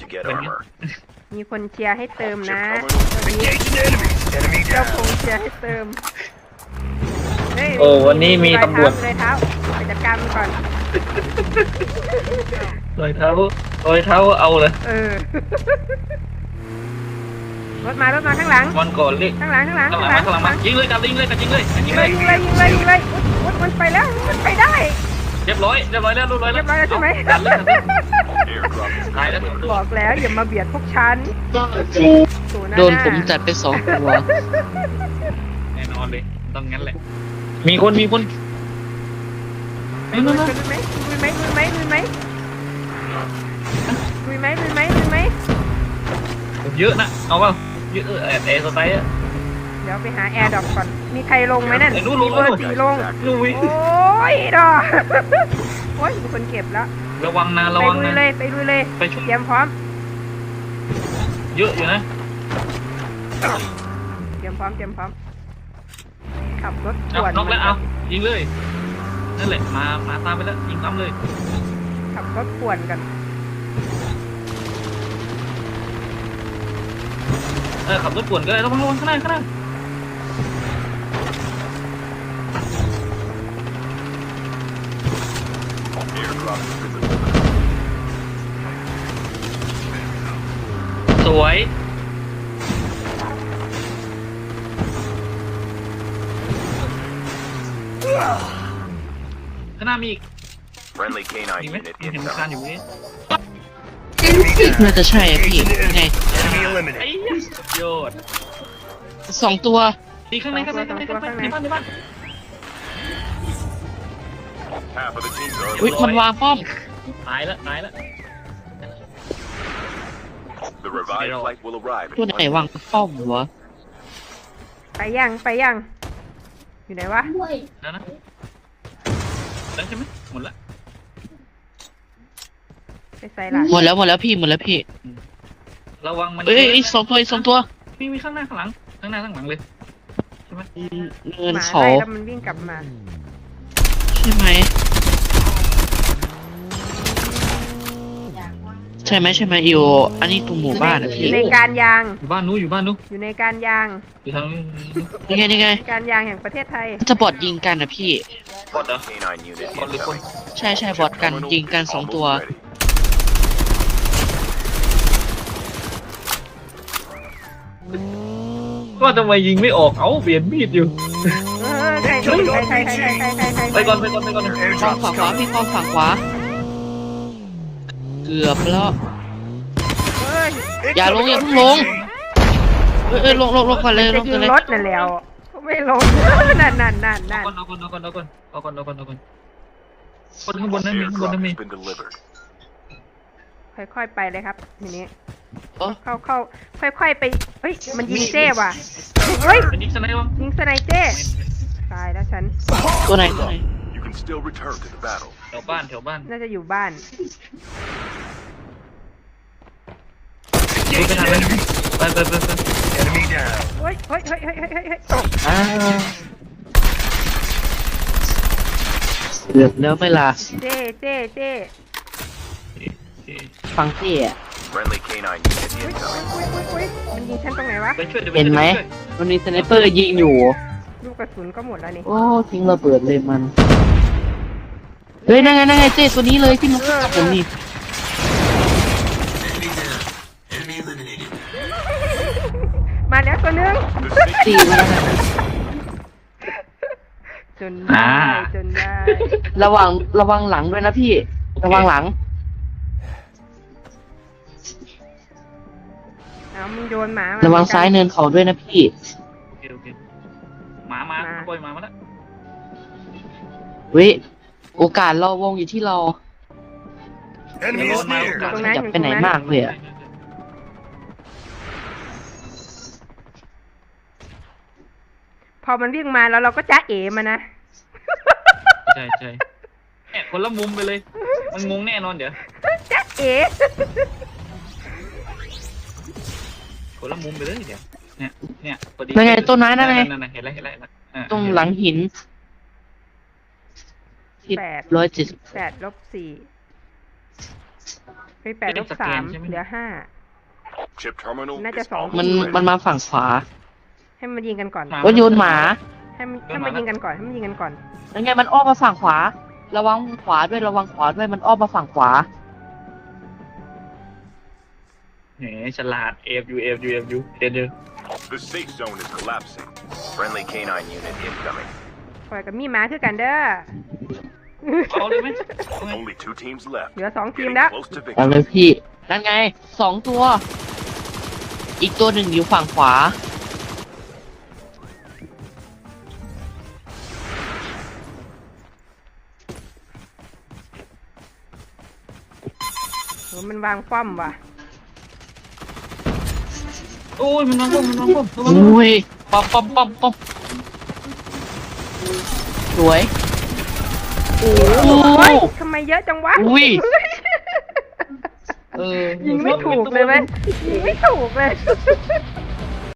to get armor. มีคนเชียร์ให้เติม Ship นะ terminal. Engage an enemy. Enemy เจ้า down. คงเชียร์ให้เติมเฮ้ยโอ้วันนี้มีตำรวจเลยเท้าไปจัดการมันก่อน รอยเท้ารอยเท้าเอาเลย เออ รถมารถมาข้างหลังวันก่อนเรียกข้างหลังข้างหลังข้างหลังมาข้างหลังมายิงเลยกันยิงเลยกันยิงเลยกันยิยิงงเลเลยยยิงเลยยิงเลยยิงเลยอุ๊ยมันไปแล้วมันไปได้เรียบร้อยเรียบร้อยแล้วเรียบร้อยเรีแล้ยวบร้อยแล้วใช่ไหมดันเลยดันเลย Airdrop is ตายแล้ว delivered. บอกแล้วอย่ามาเบียดพวกฉันศูย์หาโดนผมจัดไปสองตัวแน่นอนเลยต้องงั้นแหละ มีคนมีคนไปลุยไปลุยไหมลุยไหมลุยไหมลุยไหมลุยไหมลุยไหมลุยไหมเยอะนะ เอาเปล่า เยอะเออแอบแอร์สไตล์อะ เดี๋ยวไปหาแอร์ดรอปก่อน มีใครลงไหมนั่นไอ้นู่นลงมีเบอร์สี่ลง ลุยโอ้ยดอก โอ้ยมีคนเก็บแล้ว ระวังนะไประวังลุยนะเลยไปลุยเลยไปช่วยเตรียมพร้อมเยอะอยู่นะเตรียมพร้อมเตรียมพร้อม ขับรถปเอาวดน็อกแล้วเอายิงเลยนั่นแหละมามาตามไปแล้วยิงซ้ำเลยขับรถปวนกัน เออขับรถป่วนก็ได้ระวังระวังข้างหน้าข้างหน้า Airdrop has been delivered. สวยข้างหน้ามีอีก Friendly canine มีไหม unit เห็นมันคาน incoming. อยู่นี่น่าจะใช่อะพี่ยังไง Enemy ไอ้ eliminated. เหี้ยสุดยอดสองตัวตีข้างในข้างในข้างในข้างในในบ้านในบ้าน Half of the teams are อุ้ย eliminated. มันวางป้อมตายแล้วตายแล้ว The revived flight will arrive ตัว in ไหน one วางป้อมวะไปยังไปยัง อยู่ไหนวะ แล้วนะแล้วใช่ไหมหมดละไปใส่ละหมดแล้วหมดแล้วพี่หมดแล้วพี่ ระวังมันเอ้ยอีกสองตัวอีกสองตัวมีมีข้างหน้าข้างหลัง ข้างหน้าข้างหลังเลยอืมเนินหมาเขาไล่แล้วมันวิ่งกลับมาใช่ไหมใช่ไหมใช่ไหมอยู่อันนี้ตรงหมู่บ้านอะอพี่ยู่ในการยางอยู่บ้านนู้นอยู่บ้านนู้นอยู่ในการยางอยู่ทางนู้นนี่ไงนี่ไงการยางแห่งประเทศไทย จะบอดยิงกันนะพี่ บอดเหรอ canine unit บอดหรือคน incoming. ใช่ใช่บอดกันยิงกันสองตัว Almost ready. ก็ทำไมยิงไม่ออกเอ้าเปลี่ยนมีดอยู่เออใครใครใครใครใครใครใครใครไปก่อนไปก่อนไปก่อนฝั่งขวาพี่ฟองฝั่งขวา เกือบแล้วเอ้ยอย่าลงอย่าเพิ่งลงเอ้ยเอ้ยลงลงลงก่อนเลยลจะงยิก่อนงเลยรถนั่นแล้ว ไม่ลงนั่นนั่นนั่นนั่นเอาก่อนเอาก่อนเอาก่อนเอาก่อนเอาก่อนเอาก่อนคนข้างบนนั้นมีข้างบนนั้นมี been delivered. ค่อยๆไปเลยครับ ทีนี้ เอ้าเข้าเข้าค่อยๆไปเฮ้ยมันยิงเจ้ว่ะเฮ้ยเป็นยิงสไนเปอร์ยิงสไนเจ้ตายแล้วฉัน ตัวไหนตัวไหน You can still return to the battle. แถวบ้านแถวบ้านน่าจะอยู่บ้านดูไปทางนั้นไปไปไปไป Enemy down. เฮ้ยเฮ้ยเฮ้ยเฮ้ยเฮ้ยเฮ้ยเฮ้ยอ้าวเกือบแล้วไหม่ล่ะเจ้เจ้เจ้ฟังพี่อะ Friendly canine unit อุ้ย incoming. อุ้ยอุ้ยอุ้ยมันยิงฉันตรงไหนวะ ไปช่วยดี๋ยวปเห็นไหมช่วยมันมีสไนเปอร์ยิงอยู่ ลูกกระสุนก็หมดแล้วนี่ โอ้ทิ้งระเบิดเลยมัน เฮ้ยนั่งไงนั่งไงเจ้ตัวนี้เลยที่มันฆ่าผมนี่มาแล้วตัวหนึง ตีมันนะจนได้จนได้ ระวังระวังหลังด้วยนะพี่ ระวังหลัง มึงโยนหมามาระวังซ้ายเนินเขาด้วยนะพี่ โอเคโอเคหมามาปล่อยหมามาแล้วเว้ยโอกาสรอวงอยู่ที่เรา Enemy เดี๋ยว is รถมา near. โอกาสตรงนั้นอยากไปไหนมากเลยอะพอมันวิ่งมาแล้วเราก็จ้าเอ๋มานะ ใช่ใช่แอบคนละมุมไปเลย มันงงแน่นอนเดี๋ยวจ้าเอ๋ คนละมุมไปเลยเดี๋ยวเนี่ย เนี่ยพอดีนั่นไงต้นไม้นั่นไงนั่นไงเห็นแล้วเห็นแล้วเห็นแล้วอ่าตรงหลังหินที่แปดร้อยเจ็ดสิบแปดลบสี่ไปแปดลบสามเหลือห้า Chip terminal น่าจะ is สอง มัน almost มัน ready. มาฝั่งขวาให้มันยิงกันก่อนหมาก็โยนหมา ให้มันให้มันยิงกันก่อนให้มันยิงกันก่อนยังไงมันอ้อมมาฝั่งขวา ระวังขวาด้วยระวังขวาด้วยมันอ้อมมาฝั่งขวา แหมฉลาด AFU AFU AFU เดี๋ยวเดี๋ยว The safe zone is collapsing. Friendly canine unit incoming. ปล่อยกับมีหมาคือกันเด้อ เอาเลยไหมเอาไง Only two teams left. เหลือสองทีม Getting แล้ว close to เอา victory. เลยพี่ นั่นไงสองตัว อีกตัวหนึ่งอยู่ฝั่งขวา โหมันวางป้อมว่ะ โอ้ยมันวางป้อมมันวางป้อมระวังอุ้ยปอมปอมปอมปอมสวย โอ้โอ้ยทำไมเยอะจังวะอุ้ย เออยิงไม่ถูกเลยไหมยิงไม่ถูกเลย